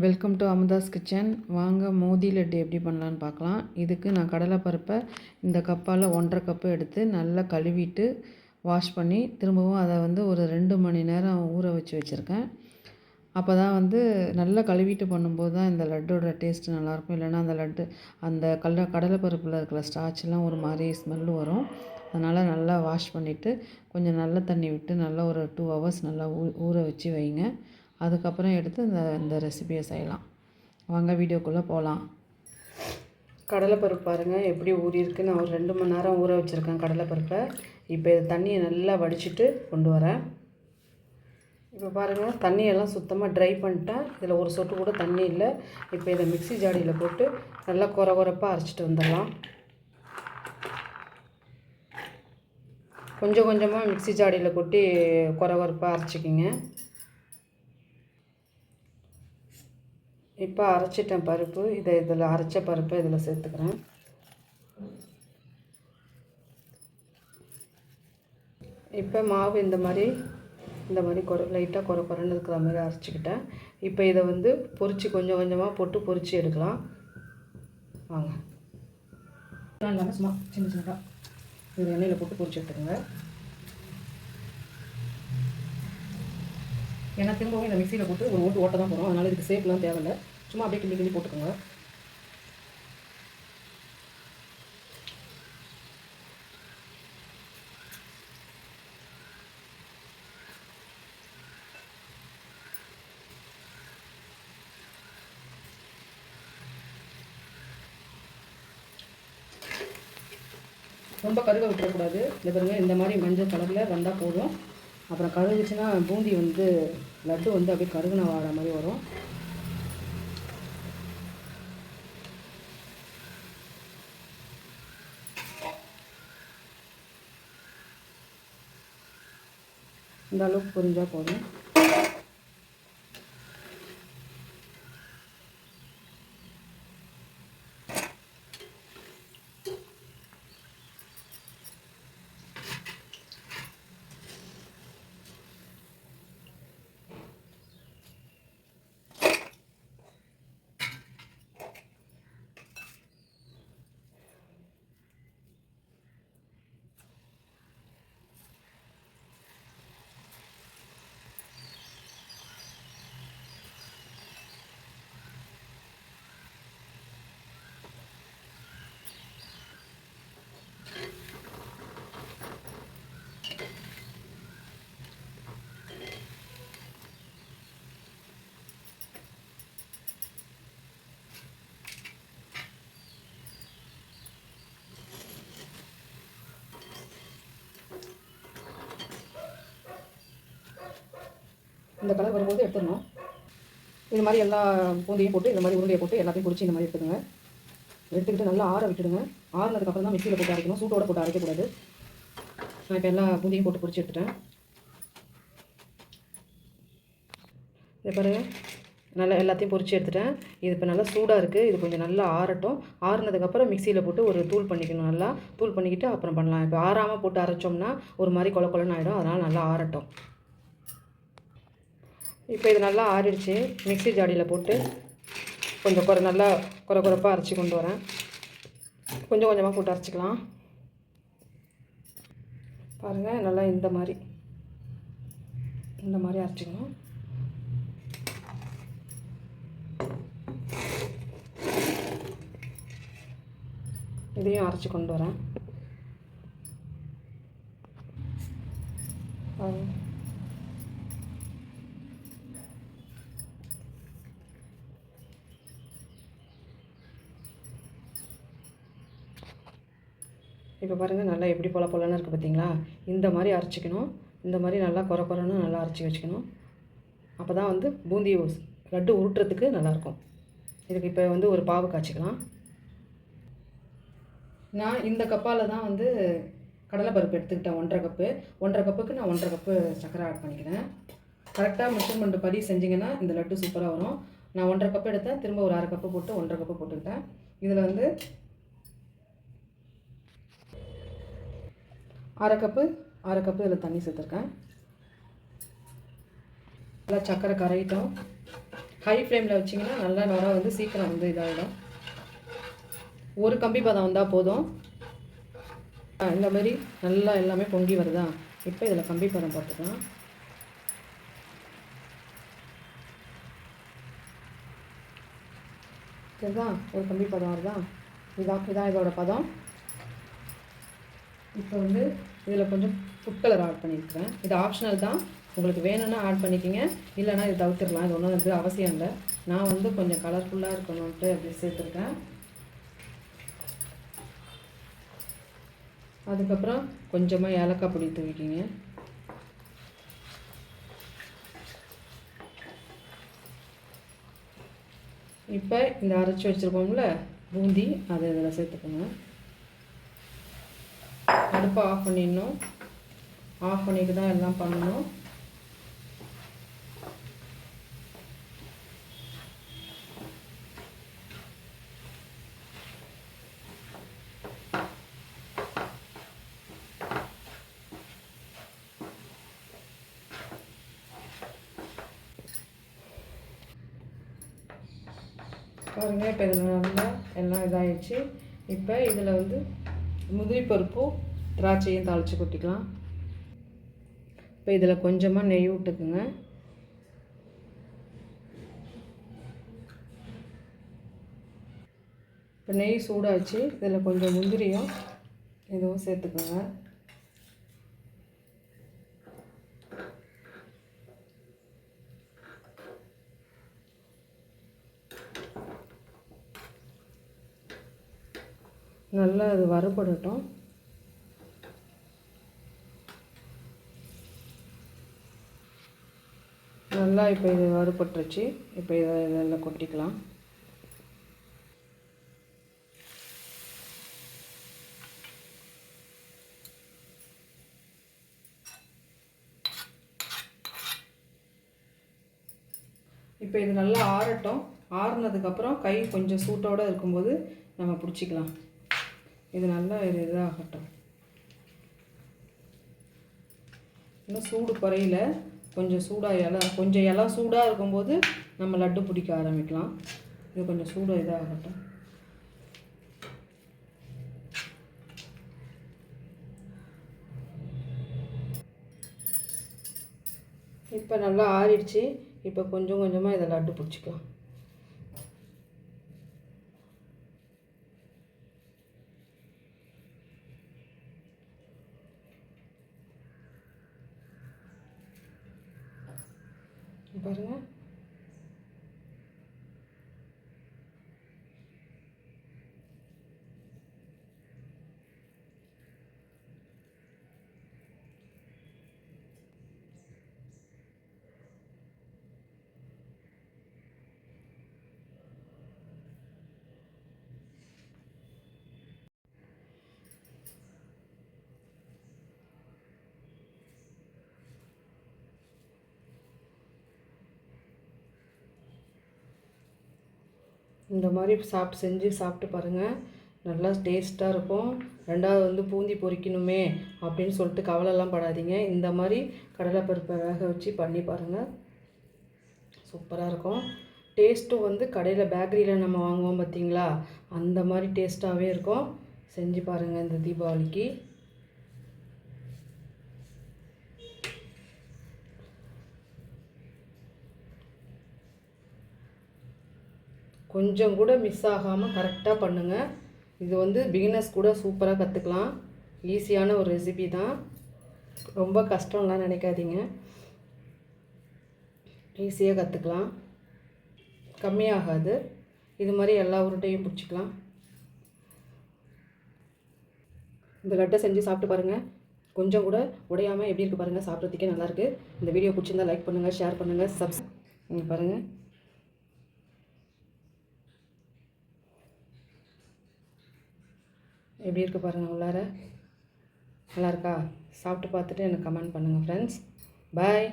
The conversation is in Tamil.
வெல்கம் டு அமுதாஸ் கிச்சன் வாங்க மோதி லட்டு எப்படி பண்ணலான்னு பார்க்கலாம். இதுக்கு நான் கடலைப்பருப்பை இந்த கப்பால் ஒன்றரை கப்பு எடுத்து நல்லா கழுவிட்டு வாஷ் பண்ணி திரும்பவும் அதை வந்து ஒரு ரெண்டு மணி நேரம் ஊற வச்சு வச்சுருக்கேன். அப்போ தான் வந்து நல்லா கழுவிட்டு பண்ணும்போது தான் இந்த லட்டோட டேஸ்ட்டு நல்லாயிருக்கும். இல்லைன்னா அந்த லட்டு அந்த கடல கடலைப்பருப்பில் இருக்கிற ஸ்டாச்செலாம் ஒரு மாதிரி ஸ்மெல்லு வரும். அதனால் நல்லா வாஷ் பண்ணிவிட்டு கொஞ்சம் நல்ல தண்ணி விட்டு நல்லா ஒரு டூ ஹவர்ஸ் நல்லா ஊ ஊற வச்சு வைங்க. அதுக்கப்புறம் எடுத்து இந்த இந்த ரெசிபியை செய்யலாம். வாங்க வீடியோக்குள்ளே போகலாம் கடலைப்பருப்பு பாருங்கள் எப்படி ஊறியிருக்கு நான் ஒரு ரெண்டு மணி நேரம் ஊற வச்சுருக்கேன் கடலைப்பருப்பை. இப்போ இது தண்ணியை நல்லா வடிச்சிட்டு கொண்டு வரேன். இப்போ பாருங்கள் தண்ணியெல்லாம் சுத்தமாக ட்ரை பண்ணிட்டேன் இதில் ஒரு சொட்டு கூட தண்ணி இல்லை. இப்போ இதை மிக்ஸி ஜாடியில் போட்டு நல்லா குறை குறைப்பாக அரைச்சிட்டு வந்துடலாம். கொஞ்சம் கொஞ்சமாக மிக்ஸி ஜாடியில் கொட்டி குறை குறைப்பாக அரைச்சிக்கிங்க. இப்போ அரைச்சிட்டேன் பருப்பு. இதை இதில் அரைச்ச பருப்பை இதில் சேர்த்துக்கிறேன். இப்போ மாவு இந்த மாதிரி இந்த மாதிரி குறை லைட்டாக குறை குறைன்னு இருக்கிற மாதிரி அரைச்சிக்கிட்டேன். இப்போ இதை வந்து பொறிச்சு கொஞ்சம் கொஞ்சமாக போட்டு பொறிச்சு எடுக்கலாம். வாங்க. இல்லாமல் சும்மா சின்ன சின்னதாக இது எண்ணெயில் போட்டு பொறிச்சு எடுத்துக்கோங்க. ஏன்னா திரும்பவும் இந்த மிக்சியில் போட்டு ஒரு ஓட்டு ஓட்ட தான் போகிறோம் அதனால் இதுக்கு சேஃப்லாம் தேவையில்லை. சும்மா அப்படியே கிண்டி கிண்டி போட்டுக்கோங்க. ரொம்ப கருக விட்டுறக்கூடாது. இந்த பாருங்கள் இந்த மாதிரி மஞ்சள் கலரில் வந்தால் போதும். அப்புறம் கருகுச்சுன்னா பூந்தி வந்து லட்டு வந்து அப்படியே கருகுன வாழ மாதிரி வரும். இந்த அளவுக்கு புரிஞ்சால் போதும். இந்த கலர் வரும்போது எடுத்துடணும். இது மாதிரி எல்லா பூந்தையும் போட்டு இந்த மாதிரி உருண்டையை போட்டு எல்லாத்தையும் பிடிச்சி இந்த மாதிரி எடுத்துக்கோங்க. எடுத்துக்கிட்டு நல்லா ஆற விட்டுடுங்க. ஆறுனதுக்கப்புறம் தான் மிக்சியில் போட்டு அரைக்கணும். சூட்டோட போட்டு அரைக்கக்கூடாது. நான் இப்போ எல்லா பூந்தையும் போட்டு பிடிச்சி எடுத்துட்டேன். இதை பாருங்க. நல்லா எல்லாத்தையும் பொறிச்சு எடுத்துட்டேன். இது இப்போ நல்லா சூடாக இருக்குது இது கொஞ்சம் நல்லா ஆறட்டும். ஆறுனதுக்கப்புறம் மிக்சியில் போட்டு ஒரு தூள் பண்ணிக்கணும். நல்லா தூள் பண்ணிக்கிட்டு அப்புறம் பண்ணலாம். இப்போ ஆறாமல் போட்டு அரைச்சோம்னா ஒரு மாதிரி கொல கொலன்னு ஆகிடும் அதனால் நல்லா ஆறட்டும். இப்போ இது நல்லா ஆறிடுச்சு. மிக்ஸி ஜாடியில் போட்டு கொஞ்சம் குறை நல்லா குறை குறைப்பாக அரைச்சி கொண்டு வரேன். கொஞ்சம் கொஞ்சமாக போட்டு அரைச்சிக்கலாம். பாருங்கள் நல்லா இந்த மாதிரி. இந்த மாதிரி அரைச்சிக்கணும். இதையும் அரைச்சி கொண்டு வரேன். இப்போ பாருங்கள் நல்லா எப்படி போல போலன்னு இருக்குது பார்த்தீங்களா இந்த மாதிரி அரைச்சிக்கணும். இந்த மாதிரி நல்லா குறை குறைன்னு நல்லா அரைச்சி வச்சுக்கணும். அப்போ தான் வந்து பூந்தி லட்டு உருட்டுறதுக்கு நல்லாயிருக்கும் இதுக்கு இப்போ வந்து ஒரு பாவு காய்ச்சிக்கலாம். நான் இந்த கப்பால் தான் வந்து கடலை பருப்பு எடுத்துக்கிட்டேன் ஒன்றரை கப்பு. ஒன்றரை கப்புக்கு நான் ஒன்றரை கப்பு சர்க்கரை ஆட் பண்ணிக்கிறேன். கரெக்டாக மெஷர்மெண்ட் படி செஞ்சிங்கன்னா இந்த லட்டு சூப்பராக வரும். நான் ஒன்றரை கப்பு எடுத்தேன் திரும்ப ஒரு அரை கப்பு போட்டு ஒன்றரை கப்பு போட்டுக்கிட்டேன். இதில் வந்து அரை கப்பு அரை கப்பு இதில் தண்ணி சேர்த்துருக்கேன். நல்லா சர்க்கரை கரையிட்டோம். ஹை ஃப்ளேமில் வச்சிங்கன்னா நல்லா நுர வந்து சீக்கிரம் வந்து இதாகிடும் ஒரு கம்பி பதம் வந்தால் போதும். இந்த மாதிரி நல்லா எல்லாமே பொங்கி வருதா? இப்போ இதில் கம்பி பதம் பார்த்துக்கலாம் சரிதான் ஒரு கம்பி பதம் வருதா? இதான் இதான் இதோட பதம். இப்போ வந்து இதில் கொஞ்சம் ஃபுட் கலர் ஆட் பண்ணியிருக்கிறேன். இது ஆப்ஷனல் தான். உங்களுக்கு வேணும்னா ஆட் பண்ணிக்கிங்க. இல்லைன்னா இது தவிர்த்துடலாம். இது ஒன்றும் வந்து அவசியம் இல்லை. நான் வந்து கொஞ்சம் கலர்ஃபுல்லாக இருக்கணும்ட்டு அப்படி சேர்த்துருக்கேன். அதுக்கப்புறம் கொஞ்சமாக ஏலக்காய் பொடி தூவிக்கிங்க. இப்போ இந்த அரைச்சி வச்சுருக்கோம்ல பூந்தி அதை இதில் சேர்த்துக்கோங்க. அடுப்பை ஆஃப் பண்ணிடணும். ஆஃப் பண்ணிட்டு தான் எல்லாம் பண்ணணும். பாருங்கள் இப்போ இதில் நல்லா எல்லாம் இதாகிடுச்சு இப்போ இதில் வந்து முதிரி பருப்பும் திராட்சையும் தாளித்து கொட்டிக்கலாம். இப்போ இதில் கொஞ்சமாக நெய் விட்டுக்குங்க. இப்போ நெய் சூடாச்சு. இதில் கொஞ்சம் முந்திரியும் இதுவும் சேர்த்துக்கோங்க. நல்லா அது வறுபடட்டும். நல்லா இப்போ இது வறுபட்டுருச்சு. இப்போ இதை இதெல்லாம் கொட்டிக்கலாம். இப்போ இது நல்லா ஆறட்டும். ஆறுனதுக்கப்புறம் கை கொஞ்சம் சூட்டோடு இருக்கும்போது நம்ம பிடிச்சிக்கலாம். இது நல்லா இது இதாகட்டும். இன்னும் சூடு குறையில. கொஞ்சம் சூடாக இலை கொஞ்சம் இலை சூடாக இருக்கும்போது நம்ம லட்டு பிடிக்க ஆரம்பிக்கலாம். இது கொஞ்சம் சூடாக இதாகட்டும். இப்போ நல்லா ஆறிடுச்சு. இப்போ கொஞ்சம் கொஞ்சமாக இதை லட்டு பிடிச்சிக்கலாம். பாருங்க இந்த மாதிரி சாப்பிட்டு செஞ்சு சாப்பிட்டு பாருங்கள் நல்லா டேஸ்ட்டாக இருக்கும். ரெண்டாவது வந்து பூந்தி பொரிக்கணுமே அப்படின்னு சொல்லிட்டு கவலைலாம் படாதீங்க. இந்த மாதிரி கடலைப்பருப்பை வேக வச்சு பண்ணி பாருங்கள் சூப்பராக இருக்கும். டேஸ்ட்டும் வந்து கடையில் பேக்கரியில் நம்ம வாங்குவோம் பார்த்தீங்களா அந்த மாதிரி டேஸ்ட்டாகவே இருக்கும். செஞ்சு பாருங்கள் இந்த தீபாவளிக்கு. கொஞ்சம் கூட மிஸ் ஆகாமல் கரெக்டாக பண்ணுங்கள் இது வந்து பிகினர்ஸ் கூட சூப்பராக கற்றுக்கலாம் ஈஸியான ஒரு ரெசிபி தான். ரொம்ப கஷ்டம்லாம் நினைக்காதீங்க. ஈஸியாக கற்றுக்கலாம் கம்மியாகாது. இது மாதிரி எல்லா உருட்டையும் பிடிச்சிக்கலாம். இந்த லட்டை செஞ்சு சாப்பிட்டு பாருங்கள் கொஞ்சம் கூட உடையாமல் எப்படி இருக்குது பாருங்கள் சாப்பிட்றதுக்கே நல்லாயிருக்கு இந்த வீடியோ பிடிச்சிருந்தா லைக் பண்ணுங்கள் ஷேர் பண்ணுங்கள் சப்ஸ் நீங்கள் பாருங்கள் எப்படி இருக்குது பாருங்கள் உள்ளார? நல்லா இருக்கா சாப்பிட்டு பார்த்துட்டு எனக்கு கமெண்ட் பண்ணுங்கள் ஃப்ரெண்ட்ஸ் பாய்